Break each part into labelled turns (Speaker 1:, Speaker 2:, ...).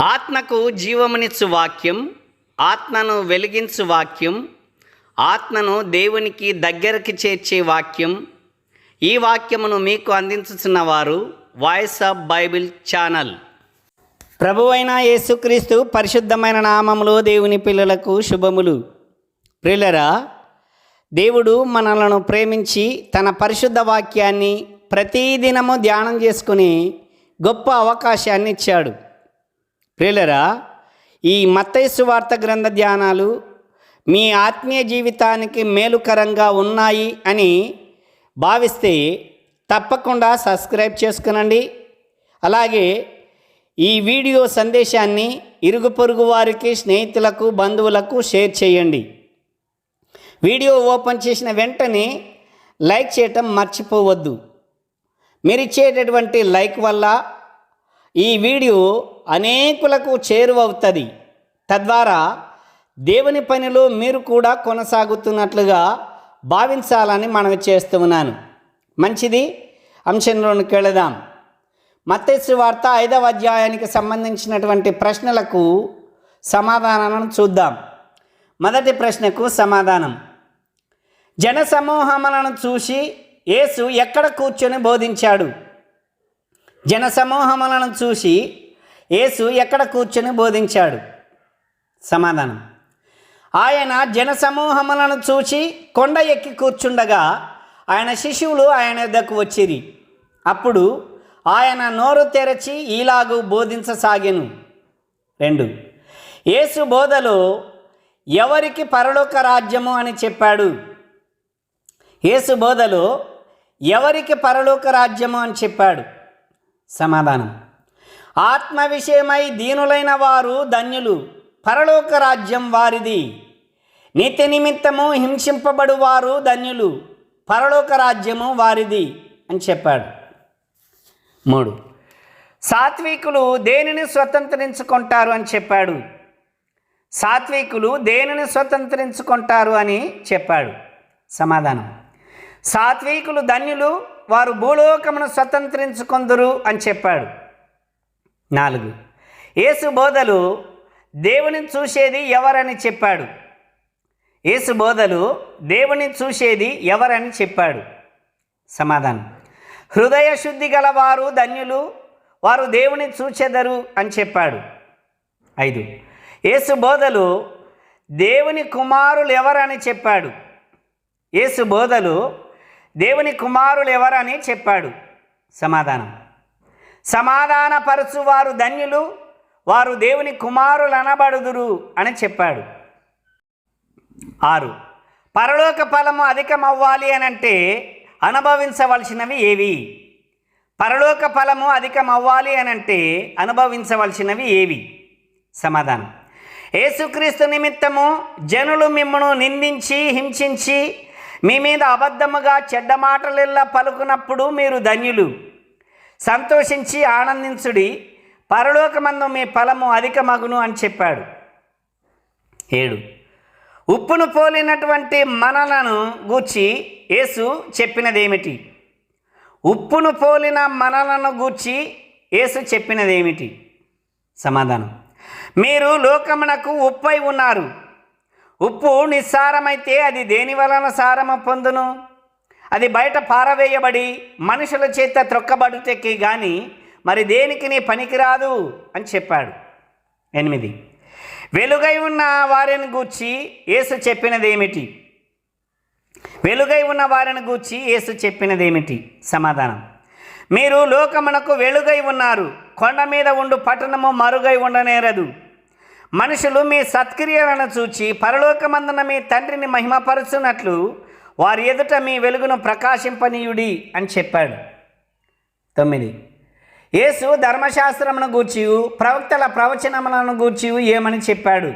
Speaker 1: ఆత్మకు జీవమునిచ్చు వాక్యం ఆత్మను వెలిగించు వాక్యం ఆత్మను దేవునికి దగ్గరికి చేర్చే వాక్యం. ఈ వాక్యమును మీకు అందించుతున్న వారు వాయిస్ ఆఫ్ బైబిల్ ఛానల్. ప్రభువైన యేసుక్రీస్తు పరిశుద్ధమైన నామములో దేవుని పిల్లలకు శుభములు. ప్రిలరా దేవుడు మనలను ప్రేమించి తన పరిశుద్ధ వాక్యాన్ని ప్రతిదినము ధ్యానం చేసుకుని గొప్ప అవకాశాన్ని ఇచ్చాడు. ప్రియులరా ఈ మత్తైసు వార్త గ్రంథ ధ్యానాలు మీ ఆత్మీయ జీవితానికి మేలుకరంగా ఉన్నాయి అని భావిస్తే తప్పకుండా సబ్స్క్రైబ్ చేసుకునండి. అలాగే ఈ వీడియో సందేశాన్ని ఇరుగు పొరుగు వారికి స్నేహితులకు బంధువులకు షేర్ చేయండి. వీడియో ఓపెన్ చేసిన వెంటనే లైక్ చేయటం మర్చిపోవద్దు. మీరు ఇచ్చేటటువంటి లైక్ వల్ల ఈ వీడియో అనేకులకు చేరువవుతుంది. తద్వారా దేవుని పనిలో మీరు కూడా కొనసాగుతున్నట్లుగా భావించాలని మనవి చేస్తున్నాను మంచిది? అంశంలోనికి వెళదాం. మత్స్సు వార్త ఐదవ అధ్యాయానికి సంబంధించినటువంటి ప్రశ్నలకు సమాధానాలను చూద్దాం. మొదటి ప్రశ్నకు సమాధానం. జన సమూహములను చూసి యేసు ఎక్కడ కూర్చొని బోధించాడు? జన సమూహములను చూసి యేసు ఎక్కడ కూర్చొని బోధించాడు? సమాధానం. ఆయన జన సమూహములను చూసి కొండ ఎక్కి కూర్చుండగా ఆయన శిశువులు ఆయన వద్దకు వచ్చిరి. అప్పుడు ఆయన నోరు తెరచి ఈలాగు బోధించసాగెను. రెండు. యేసు బోధలో ఎవరికి పరలోక రాజ్యము అని చెప్పాడు? యేసు బోధలో ఎవరికి పరలోక రాజ్యము అని చెప్పాడు? సమాధానం. ఆత్మ విషయమై దీనులైన వారు ధన్యులు. పరలోక రాజ్యం వారిది. నీతి నిమిత్తము హింసింపబడు వారు ధన్యులు. పరలోక రాజ్యము వారిది అని చెప్పాడు. మూడు. సాత్వికులు దేనిని స్వతంత్రించుకుంటారు అని చెప్పాడు. సాత్వికులు దేనిని స్వతంత్రించుకుంటారు అని చెప్పాడు. సమాధానం. సాత్వికులు ధన్యులు వారు భూలోకమును స్వతంత్రించుకొందురు అని చెప్పాడు. నాలుగు. యేసు బోధలు దేవుని చూసేది ఎవరని చెప్పాడు? యేసు బోధలు దేవుని చూసేది ఎవరని చెప్పాడు? సమాధానం. హృదయ శుద్ధి గలవారు ధన్యులు వారు దేవుని చూచెదరు అని చెప్పాడు. ఐదు. యేసు బోధలు దేవుని కుమారులు ఎవరని చెప్పాడు? యేసు బోధలు దేవుని కుమారులు ఎవరని చెప్పాడు? సమాధానం. సమాధానపరచు వారు ధన్యులు వారు దేవుని కుమారులు అనబడుదురు అని చెప్పాడు. ఆరు పరలోక ఫలము అధికమవ్వాలి అని అంటే అనుభవించవలసినవి ఏవి? పరలోక ఫలము అధికమవ్వాలి అని అంటే అనుభవించవలసినవి ఏవి? సమాధానం. యేసుక్రీస్తు నిమిత్తము జనులు మిమ్మను నిందించి హింసించి మీ మీద అబద్ధముగా చెడ్డ మాటలెల్లా పలుకున్నప్పుడు మీరు ధన్యులు. సంతోషించి ఆనందించుడి. పరలోకమందు మీ ఫలము అధిక మగును అని చెప్పాడు. ఏడు. ఉప్పును పోలినటువంటి మనలను గూర్చి యేసు చెప్పినదేమిటి? ఉప్పును పోలిన మనలను గూర్చి యేసు చెప్పినదేమిటి? సమాధానం. మీరు లోకమునకు ఉప్పై ఉన్నారు. ఉప్పు నిస్సారమైతే అది దేని వలన సారము పొందును? అది బయట పారవేయబడి మనుషుల చేత త్రొక్కబడుటకి కానీ మరి దేనికి నీ పనికిరాదు అని చెప్పాడు. ఎనిమిది. వెలుగై ఉన్న వారిని గూర్చి యేసు చెప్పినదేమిటి? వెలుగై ఉన్న వారిని గూర్చి యేసు చెప్పినదేమిటి? సమాధానం. మీరు లోకమునకు వెలుగై ఉన్నారు. కొండ మీద ఉండు పట్టణము మరుగై ఉండనేరదు. మనుషులు మీ సత్క్రియలను చూచి పరలోకమందున మీ తండ్రిని మహిమపరుచున్నట్లు వారి ఎదుట మీ వెలుగును ప్రకాశింపనీయుడి అని చెప్పాడు. తొమ్మిది. యేసు ధర్మశాస్త్రమును గూర్చి ప్రవక్తల ప్రవచనములను గూర్చి ఏమని చెప్పాడు?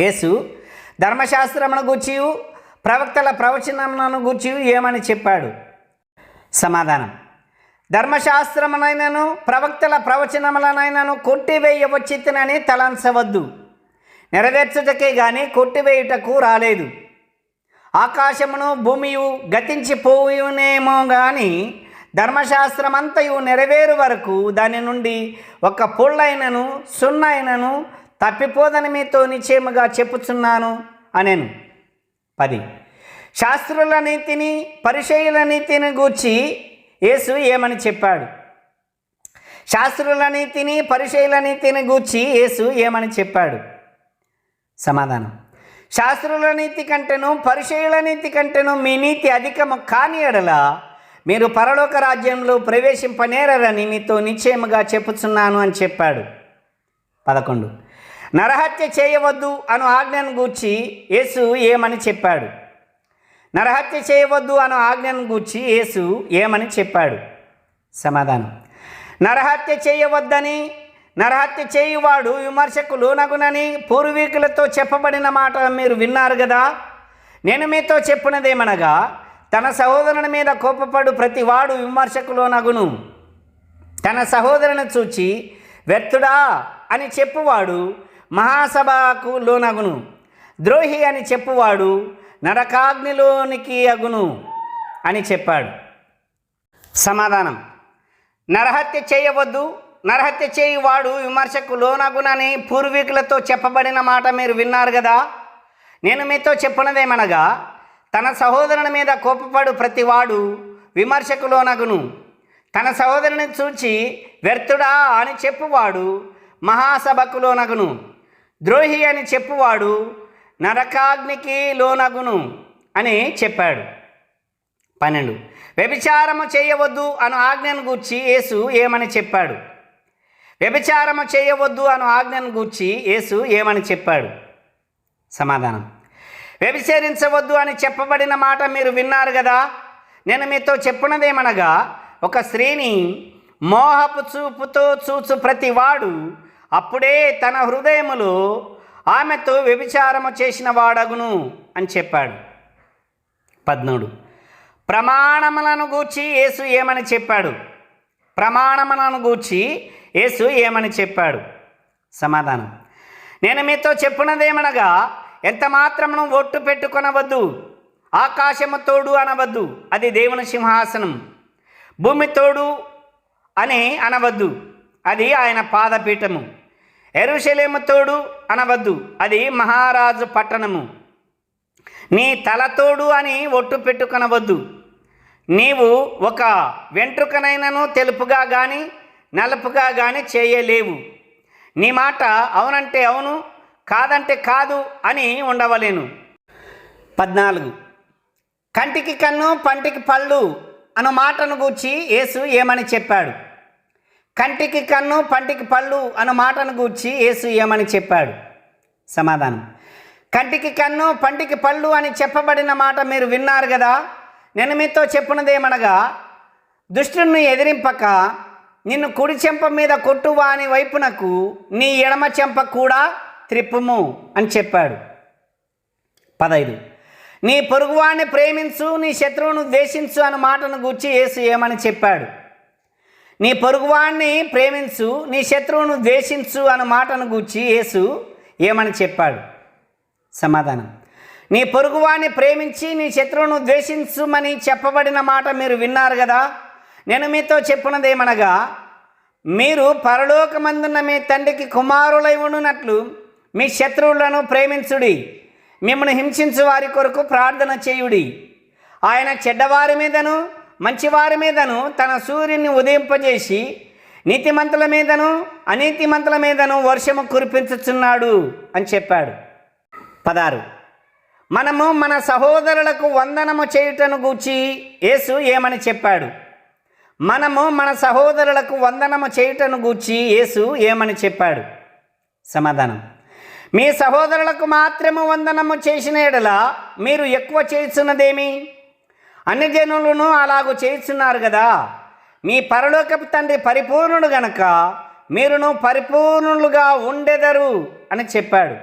Speaker 1: యేసు ధర్మశాస్త్రమును గూర్చి ప్రవక్తల ప్రవచనములను గూర్చి ఏమని చెప్పాడు? సమాధానం. ధర్మశాస్త్రమునైనను ప్రవక్తల ప్రవచనములనైనను కొట్టివేయవచ్చితనని తలంచవద్దు. నెరవేర్చుటకే కానీ కొట్టివేయుటకు రాలేదు. ఆకాశమును భూమియు గతించిపోవునేమో కానీ ధర్మశాస్త్రమంతయు నెరవేరు వరకు దాని నుండి ఒక పుల్లైనను సున్నైనను తప్పిపోదని మీతో నిశ్చయముగా చెప్పుచున్నాను అనేను. పది. శాస్త్రుల నీతిని పరిచయుల నీతిని గూర్చి యేసు ఏమని చెప్పాడు? శాస్త్రుల నీతిని పరిచయుల నీతిని గూర్చి యేసు ఏమని చెప్పాడు? సమాధానం. శాస్త్రుల నీతి కంటేను పరిచయుల నీతి కంటేను మీ నీతి అధికము కాని ఎడల మీరు పరలోక రాజ్యంలో ప్రవేశింపనేరని మీతో నిశ్చయముగా చెప్పుచున్నాను అని చెప్పాడు. పదకొండు. నరహత్య చేయవద్దు అను ఆజ్ఞను గూర్చి యేసు ఏమని చెప్పాడు? నరహత్య చేయవద్దు అను ఆజ్ఞను గూర్చి యేసు ఏమని చెప్పాడు? సమాధానం. నరహత్య చేయవద్దని నరహత్య చేయువాడు విమర్శకులు నగునని పూర్వీకులతో చెప్పబడిన మాట మీరు విన్నారు కదా నేను మీతో చెప్పినదేమనగా తన సహోదరుని మీద కోపపడు ప్రతివాడు విమర్శకులు నగును. తన సహోదరుని చూచి వ్యర్థుడా అని చెప్పువాడు మహాసభకు లోనగును ద్రోహి అని చెప్పువాడు నరకాగ్నిలోనికి అగును అని చెప్పాడు. సమాధానం. నరహత్య చేయవద్దు నరహత్య చేయువాడు విమర్శకు లోనగునని పూర్వీకులతో చెప్పబడిన మాట మీరు విన్నారు కదా? నేను మీతో చెప్పినదేమనగా తన సహోదరుని మీద కోపపడు ప్రతివాడు విమర్శకు లోనగును. తన సహోదరుని చూచి వ్యర్థుడా అని చెప్పువాడు మహాసభకు లోనగును. ద్రోహి అని చెప్పువాడు నరకాగ్నికి లోనగును అని చెప్పాడు. పన్నెండు. వ్యభిచారము చేయవద్దు అను ఆజ్ఞను గూర్చి యేసు ఏమని చెప్పాడు? వ్యభిచారము చేయవద్దు అను ఆజ్ఞను గూర్చి యేసు ఏమని చెప్పాడు? సమాధానం. వ్యభిచరించవద్దు అని చెప్పబడిన మాట మీరు విన్నారు కదా నేను మీతో చెప్పినదేమనగా ఒక స్త్రీని మోహపు చూపుతో చూచు ప్రతివాడు అప్పుడే తన హృదయములో ఆమెతో వ్యభిచారము చేసిన వాడగును అని చెప్పాడు. పద్మూడు. ప్రమాణములను గూర్చి యేసు ఏమని చెప్పాడు? ప్రమాణములను గూర్చి యేసు ఏమని చెప్పాడు? సమాధానం. నేను మీతో చెప్పినదేమనగా ఎంత మాత్రమును ఒట్టు పెట్టుకొనవద్దు ఆకాశము తోడు అనవద్దు అది దేవుని సింహాసనం. భూమి తోడు అని అనవద్దు అది ఆయన పాదపీఠము. ఎరుషలేము తోడు అనవద్దు అది మహారాజు పట్టణము. నీ తలతోడు అని ఒట్టు పెట్టుకొనవద్దు. నీవు ఒక వెంట్రుకనైనను తెలుపుగా కానీ నలుపుగా కానీ చేయలేవు. నీ మాట అవునంటే అవును కాదంటే కాదు అని ఉండవలేను. పద్నాలుగు. కంటికి కన్ను పంటికి పళ్ళు అను మాటను గూర్చి యేసు ఏమని చెప్పాడు? కంటికి కన్ను పంటికి పళ్ళు అను మాటను గూర్చి యేసు ఏమని చెప్పాడు? సమాధానం. కంటికి కన్ను పంటికి పళ్ళు అని చెప్పబడిన మాట మీరు విన్నారు కదా నేను మీతో చెప్పినదేమనగా దుష్టుని ఎదిరింపక నిన్ను కుడి చెంప మీద కొట్టువాని వైపునకు నీ ఎడమ చెంప కూడా త్రిప్పుము అని చెప్పాడు. పదైదు. నీ పొరుగువాణ్ణి ప్రేమించు నీ శత్రువును ద్వేషించు అన్న మాటను గూర్చి యేసు ఏమని చెప్పాడు? నీ పొరుగువాణ్ణి ప్రేమించు నీ శత్రువును ద్వేషించు అన్న మాటను గూర్చి యేసు ఏమని చెప్పాడు? సమాధానం. నీ పొరుగువాణ్ణి ప్రేమించి నీ శత్రువును ద్వేషించుమని చెప్పబడిన మాట మీరు విన్నారు కదా నేను మీతో చెప్పినదేమనగా మీరు పరలోకమందున్న మీ తండ్రికి కుమారులై ఉండునట్లు మీ శత్రువులను ప్రేమించుడి మిమ్మల్ని హింసించు వారి కొరకు ప్రార్థన చేయుడి. ఆయన చెడ్డవారి మీదను మంచివారి మీదను తన సూర్యుని ఉదయింపజేసి నీతిమంతుల మీదను అనీతిమంతుల మీదను వర్షము కురిపించుచున్నాడు అని చెప్పాడు. పదారు మనము మన సహోదరులకు వందనము చేయుటను గూర్చి యేసు ఏమని చెప్పాడు? మనము మన సహోదరులకు వందనము చేయుటను గూర్చి యేసు ఏమని చెప్పాడు? సమాధానం. మీ సహోదరులకు మాత్రము వందనము చేసిన ఎడలా మీరు ఎక్కువ చేస్తున్నదేమి అన్ని జనులను అలాగూ చేస్తున్నారు కదా మీ పరలోకపు తండ్రి పరిపూర్ణుడు గనక మీరును పరిపూర్ణులుగా ఉండెదరు అని చెప్పాడు.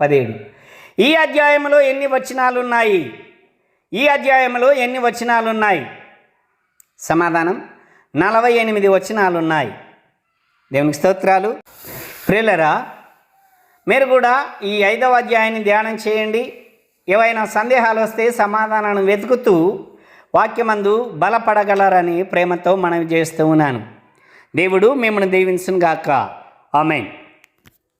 Speaker 1: పదిహేడు. ఈ అధ్యాయంలో ఎన్ని వచనాలు ఉన్నాయి ఈ అధ్యాయంలో ఎన్ని వచనాలు ఉన్నాయి సమాధానం నలభై ఎనిమిది వచనాలు ఉన్నాయి దేవునికి స్తోత్రాలు. ప్రియులరా మీరు కూడా ఈ ఐదవ అధ్యాయాన్ని ధ్యానం చేయండి. ఏవైనా సందేహాలు వస్తే సమాధానాన్ని వెతుకుతూ వాక్యమందు బలపడగలరని ప్రేమతో మనవి చేస్తూ ఉన్నాను. దేవుడు మిమ్మల్ని దీవించును గాక ఆమెన్.